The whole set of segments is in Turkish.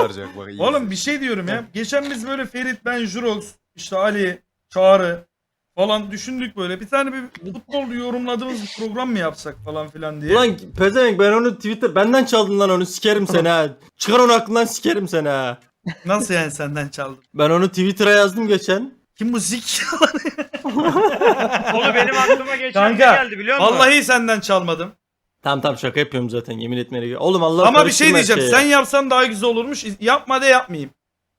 Saracak bak iyi. Oğlum bir şey diyorum ya. Geçen biz böyle Ferit, ben, Jurox, işte Ali, Çağrı falan düşündük böyle. Bir tane bir futbol yorumladığımız bir program mı yapsak falan filan diye. Ulan pezevenk ben onu Twitter benden çaldın lan onu sikerim seni ha. Çıkar onu aklından sikerim seni ha. Nasıl yani senden çaldım? Ben onu Twitter'a yazdım geçen. Kim bu zik? Onu benim aklıma geçen Kanka, geldi biliyor musun? Vallahi senden çalmadım. Tamam tamam şaka yapıyorum zaten yemin etmeye. Oğlum Allah Ama bir şey diyeceğim. şeye Sen yapsan daha güzel olurmuş. Yapma de yapmayayım.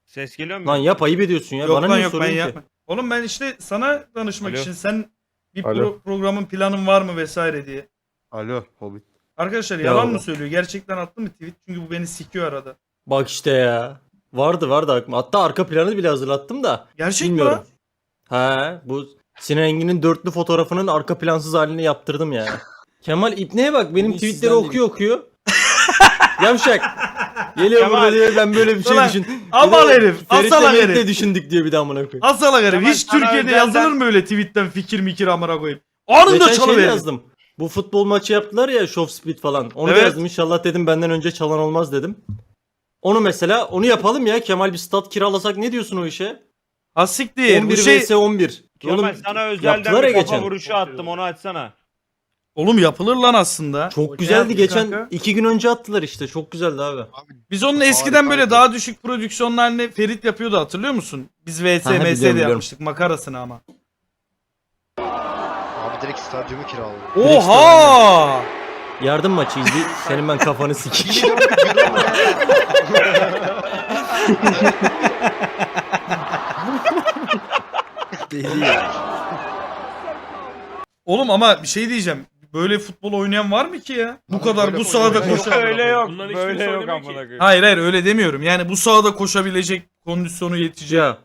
Ses geliyor mu? Lan yap ayıp ediyorsun ya. yok Bana lan niye yok ben soruyorsun ki? yapma. Oğlum ben işte sana danışmak Alo. için sen bir Alo. pro- programın planın var mı vesaire diye. Alo Hobbit. Arkadaşlar Ya yalan Allah. mı söylüyor? Gerçekten attı mı tweet? Çünkü bu beni sikiyor arada. Bak işte ya. Vardı vardı aklıma. Hatta arka planı bile hazırlattım da. Gerçek mi Bilmiyorum. He bu Sinan Engin'in dörtlü fotoğrafının arka plansız halini yaptırdım ya. Kemal İbne'ye bak benim Bugün tweetleri sizden de okuyor okuyor. Yavşak. Geliyor Kemal. burada diyor ben böyle bir şey Ulan, düşün. Aman Bir de herif. Ferit'le Asala Merit'le herif. düşündük diyor bir de amına koyayım. Asala herif. Kemal, Hiç sana Türkiye'de özelden- yazılır mı öyle tweetten fikir mikir amına koyayım? Anında Geçen şey çalıverir. yazdım. Bu futbol maçı yaptılar ya Show Speed falan. Onu da Evet. yazdım inşallah dedim benden önce çalan olmaz dedim. Onu mesela onu yapalım ya Kemal bir stat kiralasak ne diyorsun o işe? Hasik değil. 11 Bu şey... vs 11. Kemal Oğlum, sana özelden yaptılar bir ya kafa geçen. vuruşu attım onu açsana. Oğlum yapılır lan aslında. Çok güzeldi geçen kanka? iki gün önce attılar işte çok güzeldi abi. Biz onun eskiden böyle daha düşük prodüksiyonlarını Ferit yapıyordu hatırlıyor musun? Biz VS, Ha, ha, MS de biliyorum, biliyorum. yapmıştık makarasını ama. Abi direkt stadyumu kiraladı. Oha! Yardım maçı izle senin ben kafanı sikeyim. Deli ya. Oğlum ama bir şey diyeceğim. Böyle futbol oynayan var mı ki ya? Bu Abi kadar böyle bu sahada oynayan koşa. yok. Öyle yok. Bunların Böyle yok oynamıyor amına ki. koyayım. Hayır hayır öyle demiyorum. Yani bu sahada koşabilecek kondisyonu yetecek. ya.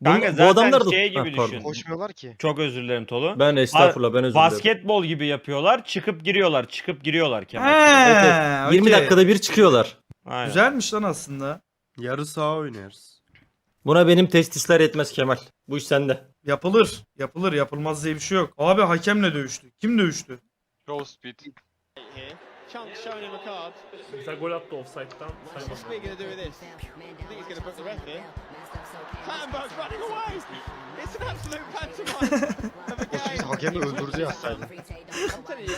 Bu, Kanka bu zaten adamlar da... şey gibi Ha, pardon. düşün. Koşmuyorlar ki. Çok özür dilerim Tolu. Ben estağfurullah ben özür dilerim. Basketbol gibi yapıyorlar. Çıkıp giriyorlar. Çıkıp giriyorlar Kemal. He, Evet, evet. 20 okey. dakikada bir çıkıyorlar. Aynen. Güzelmiş lan aslında. Yarı saha oynarız. Buna benim testisler yetmez Kemal. Bu iş sende. Yapılır. Yapılır. Yapılmaz diye bir şey yok. Abi hakemle dövüştü. Kim dövüştü? Show speed. Chunk showing him a card. Mesela gol attı offside'dan. saymadım. What's Speed going to do with this? I think he's going to book the ref here. Hamburg's running away. It's an absolute pantomime of a Biz game. hakemi öldürdü yazsaydı. I'm telling you,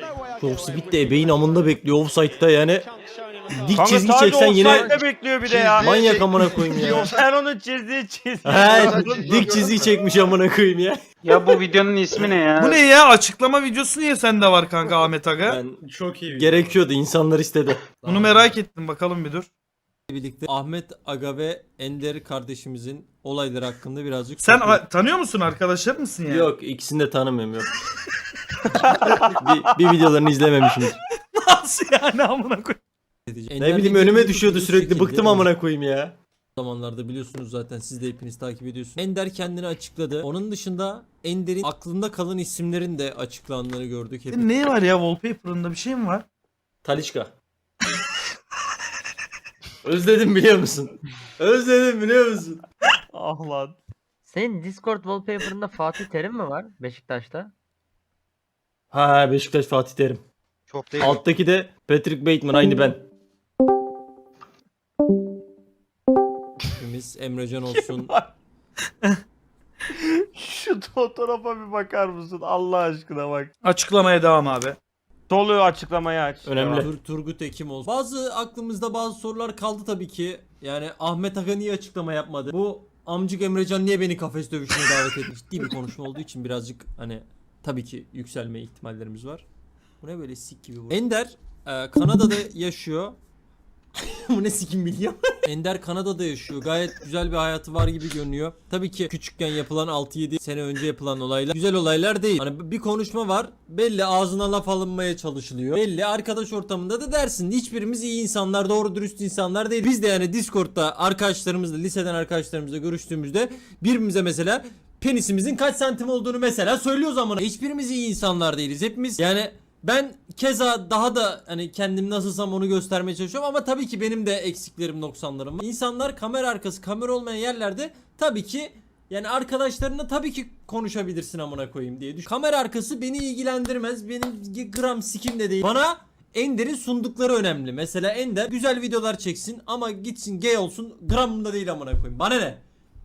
no way I get away speed with de ebeğin amında bekliyor offside'da yani. Showing card. Dik Kanka çizgi sadece çeksen yine offside'de bekliyor bir de ya. manyak amına koyayım ya. Sen onu çizdiği çizdi. He dik çizgi çekmiş amına koyayım ya. Ya bu videonun ismi ne ya? Bu ne ya? Açıklama videosu niye sende var kanka Ahmet Aga? Ben Çok iyi. gerekiyordu insanlar istedi. Bunu merak ettim bakalım bir dur. birlikte Ahmet Aga ve Ender kardeşimizin olayları hakkında birazcık Sen a- tanıyor musun? Arkadaşlar mısın ya? Yok ikisini de tanımıyorum yok. bir, bir videolarını izlememişim. Nasıl yani amına koyayım? Edeceğiz. Ne bileyim önüme düşüyordu sürekli bıktım amına koyayım ya. zamanlarda biliyorsunuz zaten siz de hepiniz takip ediyorsunuz. Ender kendini açıkladı. Onun dışında Ender'in aklında kalan isimlerin de açıklandığını gördük hep. Ne var ya wallpaper'ında bir şey mi var? Talişka. Özledim biliyor musun? Özledim biliyor musun? Ah lan. Senin Discord wallpaper'ında Fatih Terim mi var Beşiktaş'ta? Ha Beşiktaş Fatih Terim. Çok değil. Alttaki de Patrick Bateman aynı ben. Hepimiz Emrecan olsun. Şu fotoğrafa bir bakar mısın Allah aşkına bak. Açıklamaya devam abi. Tolu açıklamayı aç. Önemli. Tur Turgut Ekim olsun. Bazı aklımızda bazı sorular kaldı tabii ki. Yani Ahmet Aga niye açıklama yapmadı? Bu amcık Emrecan niye beni kafes dövüşüne davet etmiş? Ciddi bir konuşma olduğu için birazcık hani tabii ki yükselme ihtimallerimiz var. Bu ne böyle sik gibi bu. Ender e, Kanada'da yaşıyor. bu ne sikim biliyor. Ender Kanada'da yaşıyor. Gayet güzel bir hayatı var gibi görünüyor. Tabii ki küçükken yapılan 6-7 sene önce yapılan olaylar güzel olaylar değil. Hani bir konuşma var. Belli ağzına laf alınmaya çalışılıyor. Belli arkadaş ortamında da dersin. Hiçbirimiz iyi insanlar, doğru dürüst insanlar değil. Biz de yani Discord'da arkadaşlarımızla, liseden arkadaşlarımızla görüştüğümüzde birbirimize mesela penisimizin kaç santim olduğunu mesela söylüyoruz ama hiçbirimiz iyi insanlar değiliz. Hepimiz yani ben keza daha da hani kendim nasılsam onu göstermeye çalışıyorum ama tabii ki benim de eksiklerim noksanlarım var. İnsanlar kamera arkası kamera olmayan yerlerde tabii ki yani arkadaşlarına tabii ki konuşabilirsin amına koyayım diye düşün. Kamera arkası beni ilgilendirmez. Benim gram sikim de değil. Bana Ender'in sundukları önemli. Mesela Ender güzel videolar çeksin ama gitsin gay olsun gramında değil amına koyayım. Bana ne?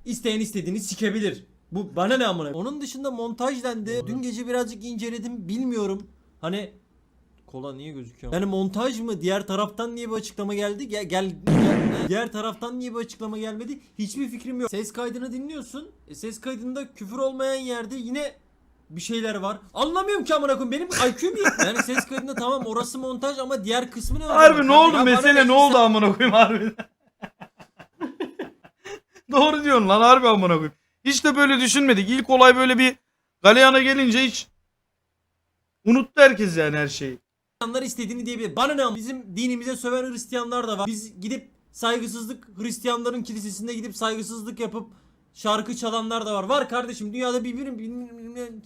İsteyen istediğini sikebilir. Bu bana ne amına? Onun dışında montaj dendi. Dün gece birazcık inceledim. Bilmiyorum. Hani kola niye gözüküyor? Yani montaj mı? Diğer taraftan niye bir açıklama geldi? Gel, gel, gel- diğer taraftan niye bir açıklama gelmedi? Hiçbir fikrim yok. Ses kaydını dinliyorsun. E, ses kaydında küfür olmayan yerde yine bir şeyler var. Anlamıyorum ki amına koyayım. Benim IQ'm yok. Yani ses kaydında tamam orası montaj ama diğer kısmı ne? Harbi ne oldu Ya mesele ne oldu amına koyayım harbi. Doğru diyorsun lan harbi amına koyayım. Hiç de böyle düşünmedik. İlk olay böyle bir galeyana gelince hiç unuttu herkes yani her şeyi. Hristiyanlar istediğini diyebilir. Bana ne ama bizim dinimize söven Hristiyanlar da var. Biz gidip saygısızlık Hristiyanların kilisesinde gidip saygısızlık yapıp şarkı çalanlar da var. Var kardeşim dünyada birbirim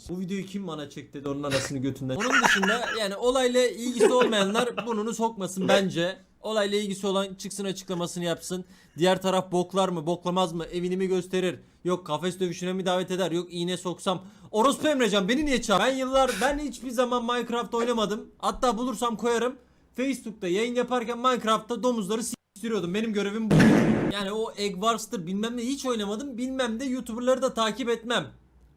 Bu videoyu kim bana çekti dedi onun arasını götünden. Onun dışında yani olayla ilgisi olmayanlar burnunu sokmasın bence. Olayla ilgisi olan çıksın açıklamasını yapsın. Diğer taraf boklar mı boklamaz mı evini mi gösterir. Yok kafes dövüşüne mi davet eder. Yok iğne soksam. Orospu Emrecan beni niye çağır? Ben yıllar ben hiçbir zaman Minecraft oynamadım. Hatta bulursam koyarım. Facebook'ta yayın yaparken Minecraft'ta domuzları s**tiriyordum. Benim görevim bu. Yani o Egg Wars'tır bilmem ne hiç oynamadım. Bilmem de YouTuber'ları da takip etmem.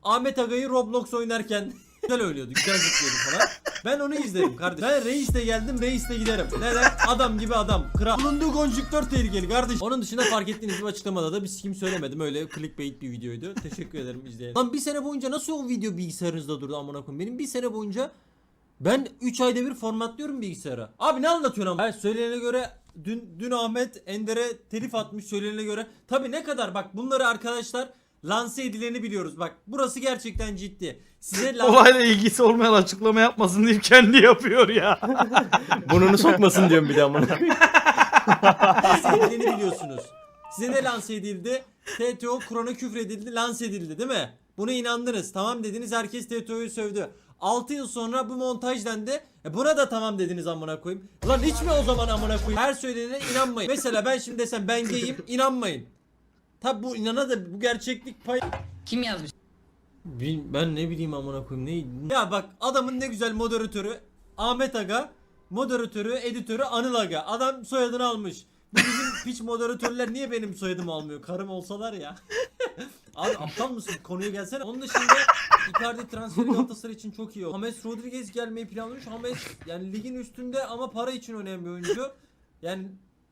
Ahmet Aga'yı Roblox oynarken güzel oynuyordu. Güzel zıplıyordu falan. Ben onu izlerim kardeşim. Ben reisle geldim reisle giderim. Neden? Adam gibi adam. Kral. Bulunduğu konjüktör tehlikeli kardeşim. Onun dışında fark ettiğiniz gibi açıklamada da bir sikim söylemedim. Öyle clickbait bir videoydu. Teşekkür ederim izleyen. Lan bir sene boyunca nasıl o video bilgisayarınızda durdu amına koyayım? Benim bir sene boyunca ben 3 ayda bir formatlıyorum bilgisayara. Abi ne anlatıyorsun ama? Ben göre dün dün Ahmet Ender'e telif atmış söylenene göre. Tabi ne kadar bak bunları arkadaşlar lanse edileni biliyoruz. Bak burası gerçekten ciddi. Size Olayla ilgisi olmayan açıklama yapmasın diye kendi yapıyor ya. Burnunu sokmasın diyorum bir de amına. lanse edileni biliyorsunuz. Size ne lanse edildi? TTO Kur'an'a küfredildi, lanse edildi değil mi? Buna inandınız. Tamam dediniz herkes TTO'yu sövdü. 6 yıl sonra bu montaj dendi. E buna da tamam dediniz amına koyayım. Lan hiç mi o zaman amına koyayım? Her söylenene inanmayın. Mesela ben şimdi desem ben gayim inanmayın. Tabi bu inana da bu gerçeklik pay... Kim yazmış? Bil- ben ne bileyim amına koyayım ne Ya bak adamın ne güzel moderatörü Ahmet Aga Moderatörü, editörü Anıl Aga. Adam soyadını almış. Bu bizim piç moderatörler niye benim soyadımı almıyor? Karım olsalar ya. Abi aptal mısın? Konuya gelsene. Onun dışında Icardi transferi Galatasaray için çok iyi oldu. James Rodriguez gelmeyi planlamış James yani ligin üstünde ama para için bir oyuncu. Yani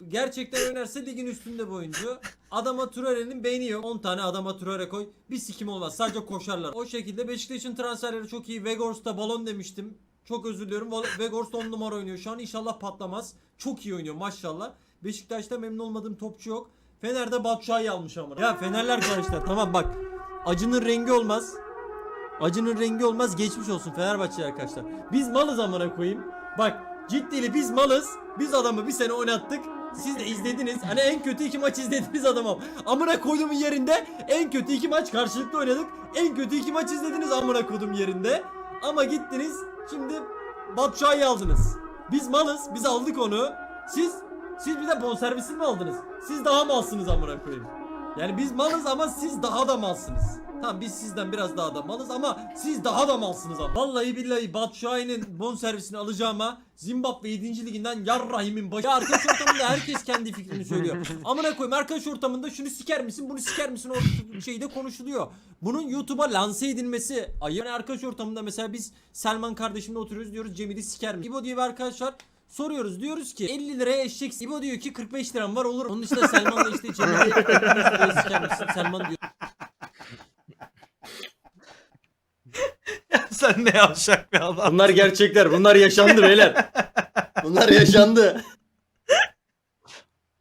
gerçekten oynarsa ligin üstünde bir oyuncu. Adama Traore'nin beyni yok. 10 tane adama Traore koy. Bir sikim olmaz. Sadece koşarlar. O şekilde Beşiktaş'ın transferleri çok iyi. Vegors'ta balon demiştim. Çok özür diliyorum. Weghorst 10 numara oynuyor. Şu an inşallah patlamaz. Çok iyi oynuyor maşallah. Beşiktaş'ta memnun olmadığım topçu yok. Fener'de Batshuayi almış ama. Ya Fenerli arkadaşlar tamam bak. Acının rengi olmaz. Acının rengi olmaz geçmiş olsun Fenerbahçe arkadaşlar. Biz malız amına koyayım. Bak ciddili biz malız. Biz adamı bir sene oynattık. Siz de izlediniz. Hani en kötü iki maç izlediniz adamım. Amına koyduğumun yerinde en kötü iki maç karşılıklı oynadık. En kötü iki maç izlediniz amına koydum yerinde. Ama gittiniz şimdi Batshuayi aldınız. Biz malız. Biz aldık onu. Siz siz bir de bonservisini mi aldınız? Siz daha malsınız amına koyayım. Yani biz malız ama siz daha da malsınız. Tamam biz sizden biraz daha da malız ama siz daha da malsınız ama. Vallahi billahi Batshuayi'nin bon servisini alacağıma Zimbabwe 7. liginden Yarrahim'in başı. Ya arkadaş ortamında herkes kendi fikrini söylüyor. Amına koyayım arkadaş ortamında şunu siker misin bunu siker misin o şeyde konuşuluyor. Bunun YouTube'a lanse edilmesi ayıp. Yani arkadaş ortamında mesela biz Selman kardeşimle oturuyoruz diyoruz Cemil'i siker mi? İbo diye bir arkadaş. Soruyoruz diyoruz ki 50 liraya eşek İbo diyor ki 45 liram var olur. Onun dışında Selman'la işte Cemil'i 45 liraya siker misin? Selman diyor. Sen ne yavşak bir adam. Bunlar gerçekler. Bunlar yaşandı beyler. Bunlar yaşandı.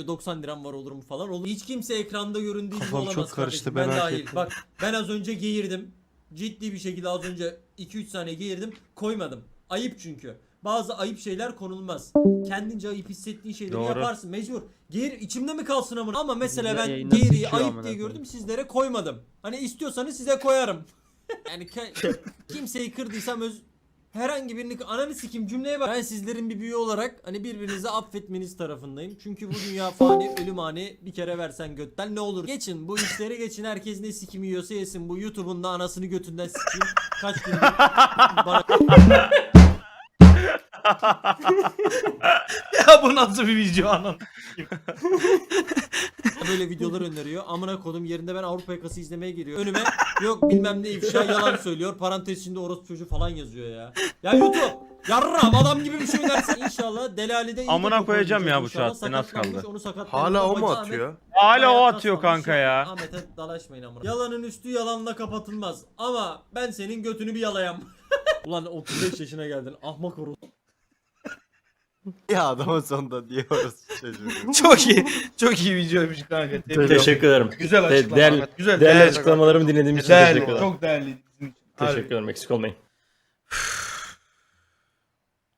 90 liram var olur mu falan olur. Hiç kimse ekranda göründüğü gibi Kafam olamaz çok karıştı, kardeşim. Ben merak dahil. ettim. Bak ben az önce geğirdim. Ciddi bir şekilde az önce 2-3 saniye geğirdim. Koymadım. Ayıp çünkü. Bazı ayıp şeyler konulmaz. Kendince ayıp hissettiğin şeyleri Doğru. yaparsın mecbur. Geğir içimde mi kalsın amına? Ama mesela ben geğiriyi sıçıyor ayıp amına diye koyayım. gördüm sizlere koymadım. Hani istiyorsanız size koyarım. yani ke- kimseyi kırdıysam öz herhangi birini ananı sikim cümleye bak. Ben sizlerin bir büyüğü olarak hani birbirinizi affetmeniz tarafındayım. Çünkü bu dünya fani, ölüm ani. Bir kere versen götten ne olur? Geçin bu işleri geçin. Herkes ne sikim yiyorsa yesin. Bu YouTube'un da anasını götünden sikeyim. Kaç gündür bana ya bu nasıl bir video anam? böyle videolar öneriyor. Amına kodum yerinde ben Avrupa yakası izlemeye giriyor. Önüme yok bilmem ne ifşa yalan söylüyor. Parantez içinde orospu çocuğu falan yazıyor ya. Ya YouTube yarram adam gibi bir şey önersen inşallah Delali'de iyi Amına koyacağım ya bu saatte, nasıl kaldı? Onu. Hala o mu atıyor? Hala o atıyor kanka ya. Ahmet'e dalaşmayın amına. Yalanın üstü yalanla kapatılmaz. Ama ben senin götünü bir yalayam. Ulan 35 yaşına geldin ahmak orospu. Ya adamın sonunda diyoruz çocuğu. çok iyi. Çok iyi videoymuş kanka. Tebrik ederim. Teşekkür ederim. Güzel açıklama. değerli- Güzel. Değerli Değerli. açıklamalarımı dinlediğim için Değerli. teşekkür ederim. Çok değerli. bizim için. Harbi. Teşekkür ederim eksik olmayın.